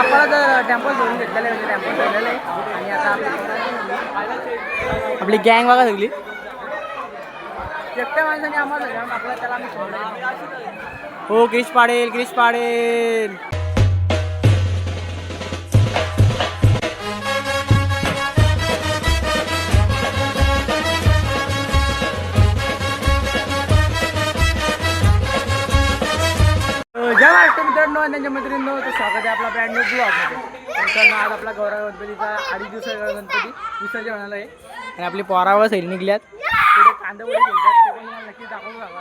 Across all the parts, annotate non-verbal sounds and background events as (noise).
बापाला तर टेम्पल धरून घेतलेलं आहे टेम्पल धरलेलं आहे. आणि आता आपली गँग बघा सगळी. एकट्या माणसाने आम्हाला धरलं, आपल्याला त्याला आम्ही सोडलं. हो क्रिश पाडेल क्रिश पाडेल. मित्रांनो आणि त्यांच्या मैत्रिणींनो तर स्वागत आहे आपला ब्रँड न्यू ब्लॉगमध्ये मित्रांनो आज आपला गौरव गणपतीचा अडीच दिवसाचा गणपती विसर्जन होणार आहे. आणि आपली पोरावर सैल निघल्यात. पुढे कांदावडी घेतात ते पण नक्कीच दाखवून सांगा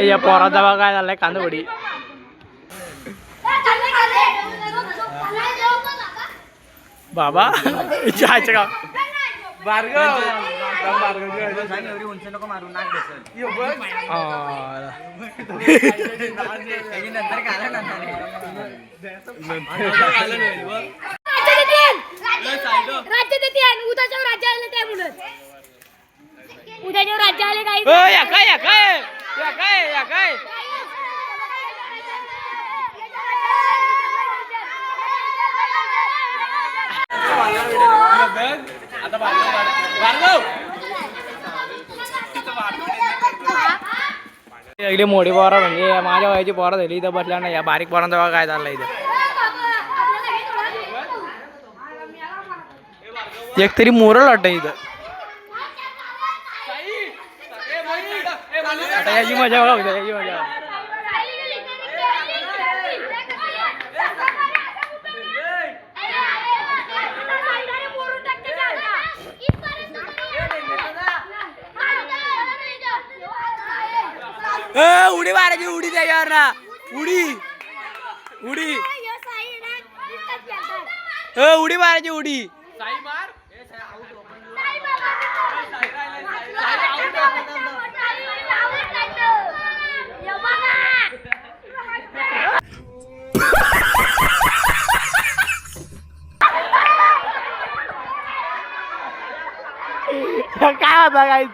या पोराचा बघा काय झालाय कांदावडी बाबा चहाचे का? एवढी उंच नको मारू नाक बसेल नंतर घाला राज्य देते राज्य आले त्या उद्याच्या राज्य आले काही ओ, या काय या काय या काय या काय इकडे मोठी पोरं म्हणजे माझ्या वयाची पोरं झाली इथं बसल्या नाही या बारीक पोरांचा बघा काय चाललंय इथं एक तरी मोरल वाटतं इथं याची मजा बघा याची मजा मारायची उडी त्याच्यावर ना. उडी. उडी. ए, उडी मारायची उडी. काय होता काय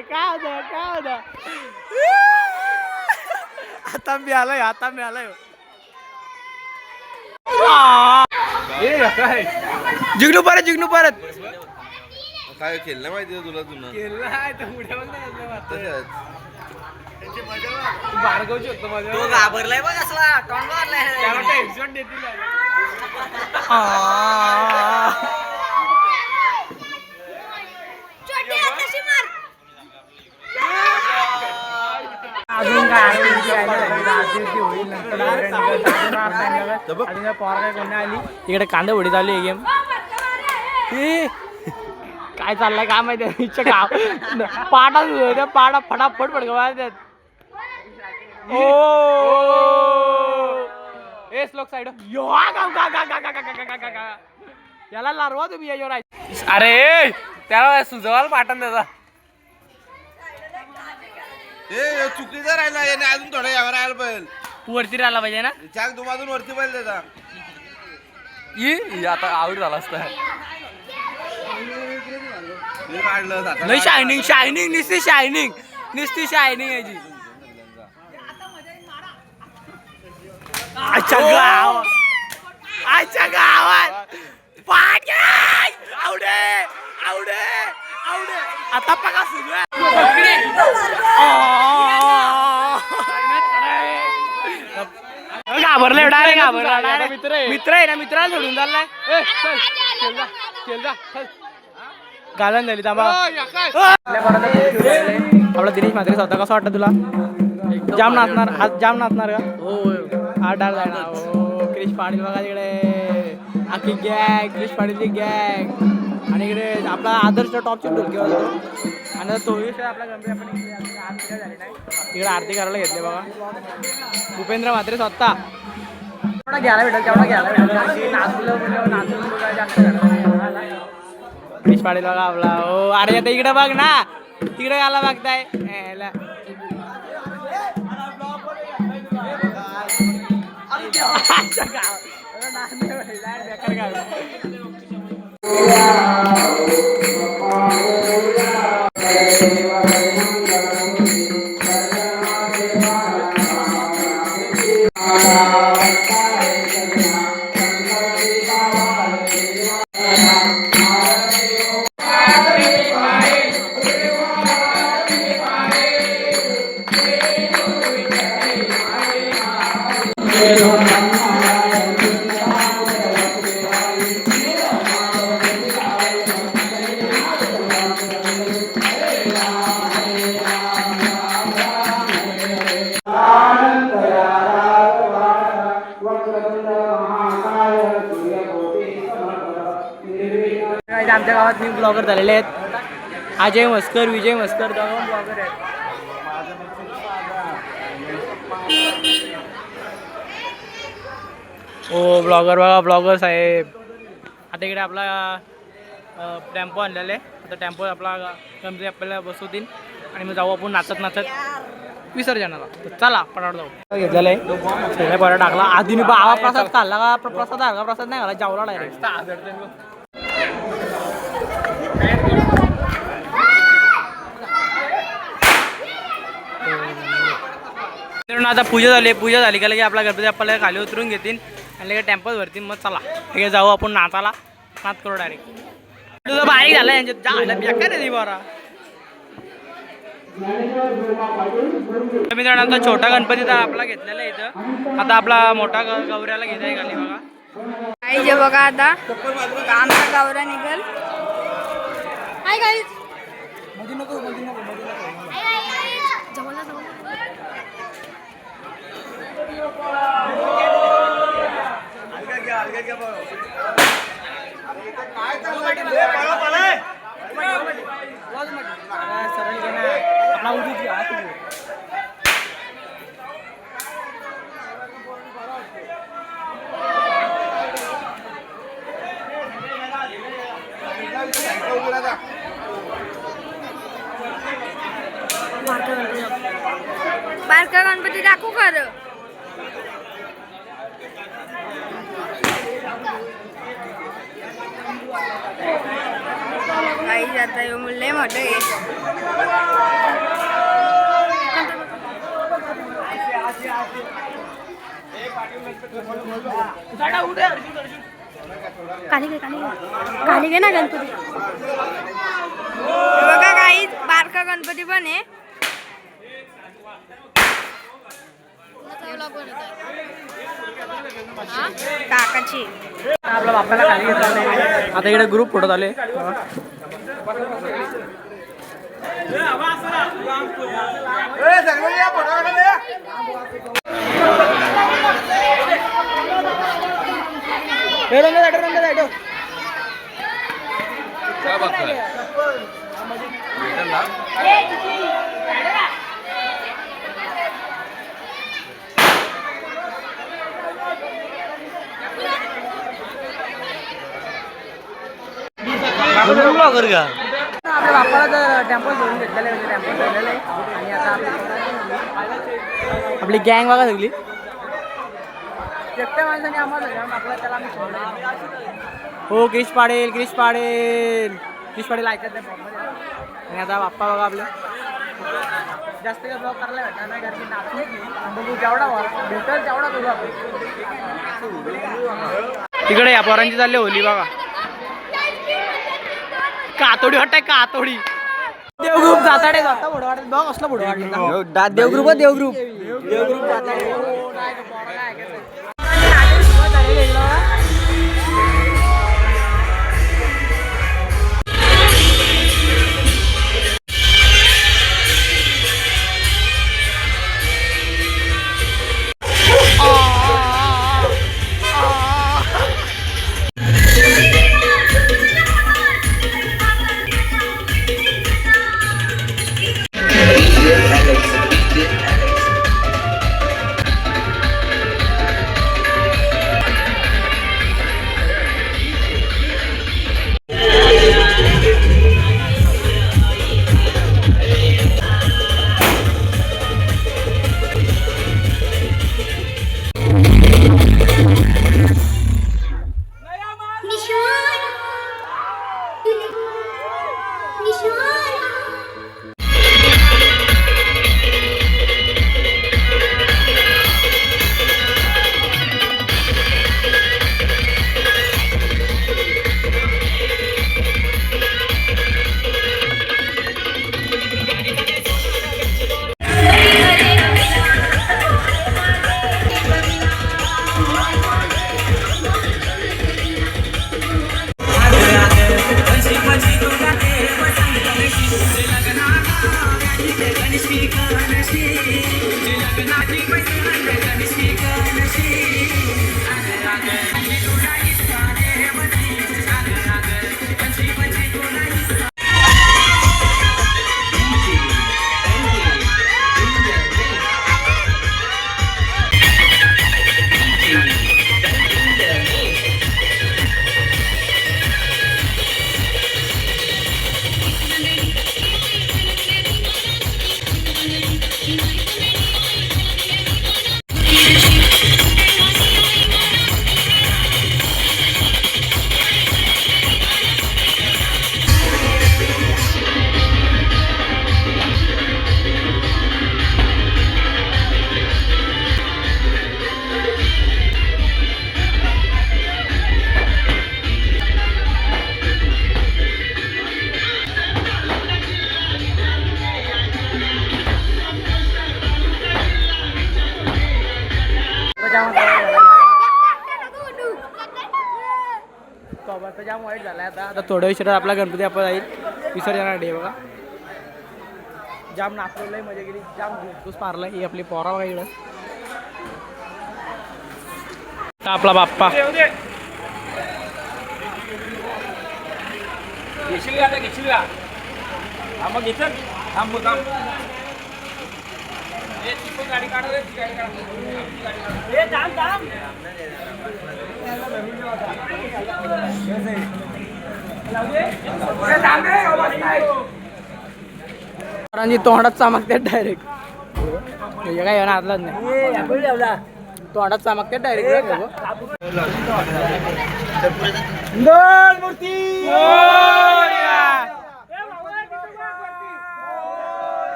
काय होतं काय होतं? आता मी आलोय आता मी आलोय जिग्नू परत जिग्नू परत. काय खेळलं माहिती आहे तुला तुला भार्गवची होतं माझ्या तो घाबरलाय बघ असला टॉंग मारलाय टेन्शन देतील. अजून काय होईल नंतर वगैरे निघेल. अजून नाही निघत. अजून काय पोरं काय कोणी आली. इकडे कांदा उडी चालू आहे गेम. काय चाललंय काय माहिती इच्छा का पाडा त्या पाडा फटाफट त्यात ओ. ए श्लोक साईड. यो आ, गा, गा, गा, गा, गा, गा, गा, गा, गा, गा. याला लारवा तुम्ही याच्यावर आहे. अरे त्याला सुजवाल पाठन त्याचा. ए चुकीचा राहिला याने अजून थोडा यावर राहायला पाहिजे वरती राहिला पाहिजे ना? चाक तुम्हाला वरती पाहिजे त्याचा ये आता आउट झाला असता. हे काढलं सातारा. लय शायनिंग शायनिंग निस्ती शायनिंग निस्ती शायनिंग याची. अच्छा गाव अच्छा गावात! आवडे आवडे आवडे. आता पका सुरू आहे. आ! घाबरले डायरेक्ट घाबरला direct. मित्र आहे. ना मित्राला सोडून चाललाय गालन झाली थांबा. आपला दिनेश म्हात्रे स्वतः कसं वाटतं तुला? जाम नाचणार आज जाम नाचणार का? हो आठ डाळ जाणार. हो क्रिश पाटील बघा तिकडे. अख्खी गॅग क्रिश पाटीलची गॅग आणि इकडे आपला आदर्श टॉपची ढोलकी वाजतो आणि विषय आपला गणपती आपण इकडे आरती झाली नाही. इकडे आरती करायला घेतली बघा. उपेंद्र म्हात्रे स्वतः. तेवढा घ्यायला भेटेल तेवढा घ्यायला भेटेल. नाचलं म्हणजे जास्त पाटील बघा आपला हो अरे आता इकडे बघ ना. तिकडे गाला बघताय. बेकार (laughs) गाव. Oh, आमच्या ब्लॉगर झालेले आहेत. अजय मस्कर विजय मस्कर दोघं ब्लॉगर आहेत. हो ब्लॉगर बघा ब्लॉगर साहेब. आता इकडे आपला टेम्पो आणलेला आहे. आता टेम्पो आपला गणपती आपल्याला बसवतील आणि मग जाऊ आपण नाचत नाचत विसर्जनाला. तर चला पटापट जाऊ. घेतलेला आहे. सगळ्या बरं टाकला. मी बाबा प्रसाद खाल्ला का? प्रसाद आला का प्रसाद नाही खाला जावला डायरेक्ट मित्रांनो, आता पूजा झाली पूजा झाली. का लगे आपला गणपती आपल्याला खाली उतरून घेतील आणि लगे टेम्पल भरतील मग चला. आहे जाऊ आपण नाचाला नाच करू डायरेक्ट तुझं बारीक झालं यांच्यात. जायला बेकार आहे बरा तर मित्रांनो आता छोटा गणपती तर आपला घेतलेला आहे इथं. आता आपला मोठा गौऱ्याला घेत आहे खाली बघा. आई जे बघा आता. आमचा गावरा निघल. हाय गाईज ना. आपला उडीत घे, हात उडीत. बारका गणपती दाखवू खरं. काही जाता येऊ मुले मोठं काली ना गणपती. बघा काही बारका गणपती पण आहे. काकाची आपल्या बाप्पाला खाली घेतलं आता इकडे ग्रुप फोटो झाले ए, सगळे आपल्या बाप्पाला तर टेम्पल घेऊन घेतलेलं आहे टेम्पल ठेवलेलं आहे. आणि आता आपली- गँग बघा सगळी. एकट्या माणसाने आम्हाला सगळ्यांना आपला त्याला आम्ही सोडलं. हो क्रिश पाडेल क्रिश पाडेल. क्रिश पाडेल ऐकत नाही. आणि आता बाप्पा बघा आपले. जास्त काही ब्लॉग करायला भेटणार नाही कारण की नाचू बघू जेवढा भेटेल तेवढा करू. आपण तिकडे या पोरांची चालली होली बघा. कातोडी वाटत कातोडी. देवग्रुप जाताडे जाता पुढे वाटत बघ असलं पुढे देवग्रुप देवग्रुप. देवग्रुप जाताडे. आता थोड्या विषयात आपला गणपती आपण जाईल. विसर्जनासाठी बघा. जाम नाचवलंय मजा गेली जाम घुसघुस मारलाय ही आपली पोरा बघा इकडं. आता आपला बाप्पा. घेशील का आता? घेशील का? हा मग घेत हा मग गाडी काढा रे, गाडी काढा. पोरांची तोंडात चमकतात डायरेक्ट म्हणजे काय येणार आतलाच नाही. तोंडात चमकतात डायरेक्ट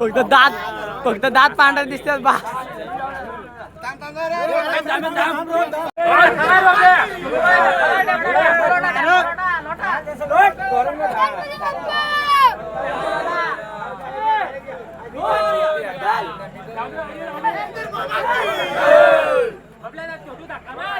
फक्त दात फक्त दात पांढरे दिसतात बा. काय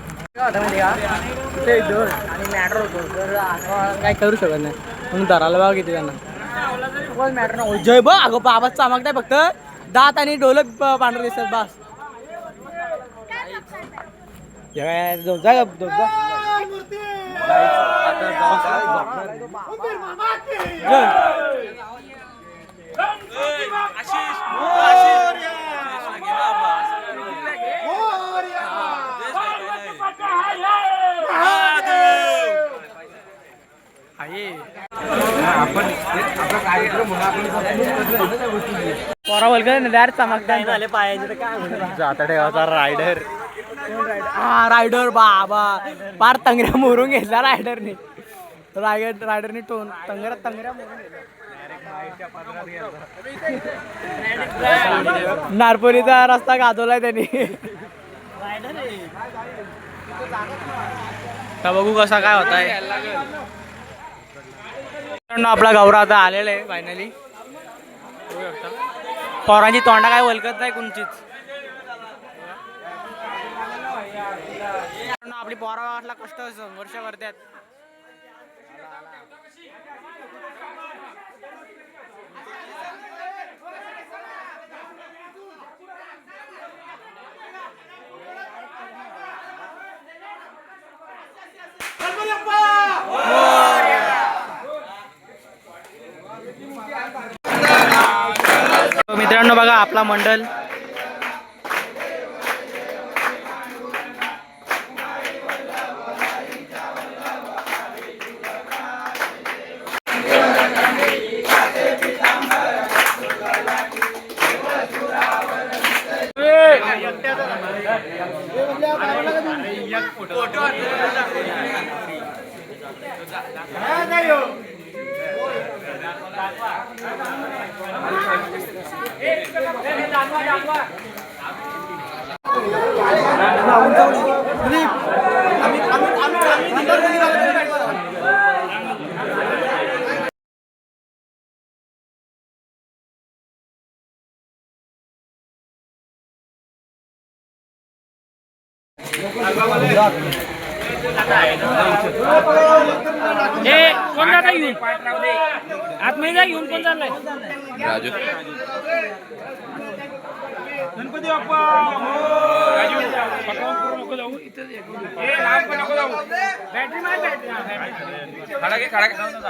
ते दोन आणि मॅटर होतो. तर आता काय करू शकत नाही. म्हणून धरायला बघा किती त्यांना मॅटर नको जय बघ. अगं बाबा चमकताय फक्त. दात आणि डोलक प- पांढरे दिसतात बस. झोप जा जा. पोरा बोलकर डायरेक्ट चमकताय झाले पायाचे ठेवाचा रायडर हा रायडर बाबा. फार तंगऱ्या मोरून घेतला रायडरने रायड रायडरने टोन तंगऱ्या तंगऱ्या मोरून घेतला. नारपोलीचा रस्ता गाजवलाय त्यांनी. बघू कसा काय होत आहे आपला गौरव आता आलेला आहे फायनली पोरांची तोंडा काय वलकत नाही कोणचीच आपली पोरा वाटला कष्ट संघर्ष करतात मित्रांनो बघा आपला मंडल कोण जाता घेऊन आतमध्ये जा घेऊन कोण चाललंय? गणपती बाप्पा नको जाऊ. इथं ए लांब पण नको जाऊ. बॅटरी मार बॅटरी. खडा घे खडा घे. जाऊन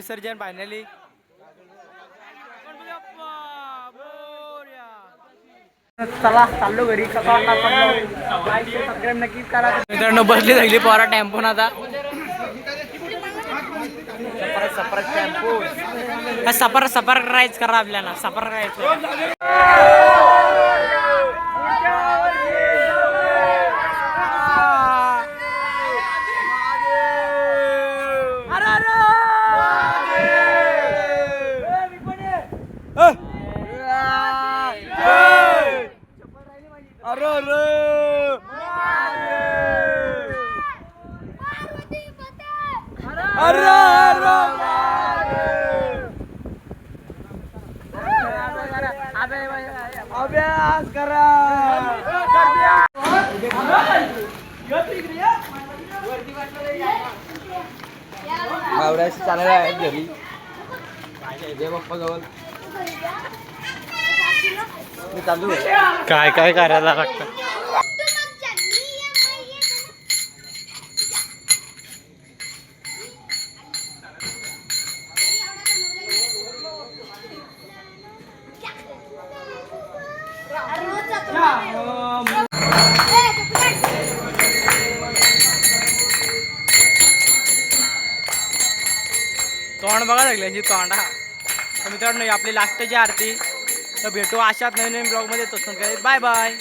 विसर्जन फायनली चला चाललो घरी. नक्कीच करा. मित्रांनो बसली सगळी पोरा टेम्पोन आता. सफर टेम्पो. सफर सफर करायच करा आपल्याला. सफर करायचं अभ्यास करा! चांगला आहे घरी. मी चालू (laughs) काय काय करायला लागतं? तोंड बघा लागल्यांची तोंडा तर मित्रांनो ही आपली लास्टची आरती. तर भेटू अशाच नवीन नवीन ब्लॉगमध्ये. तो बाय बाय.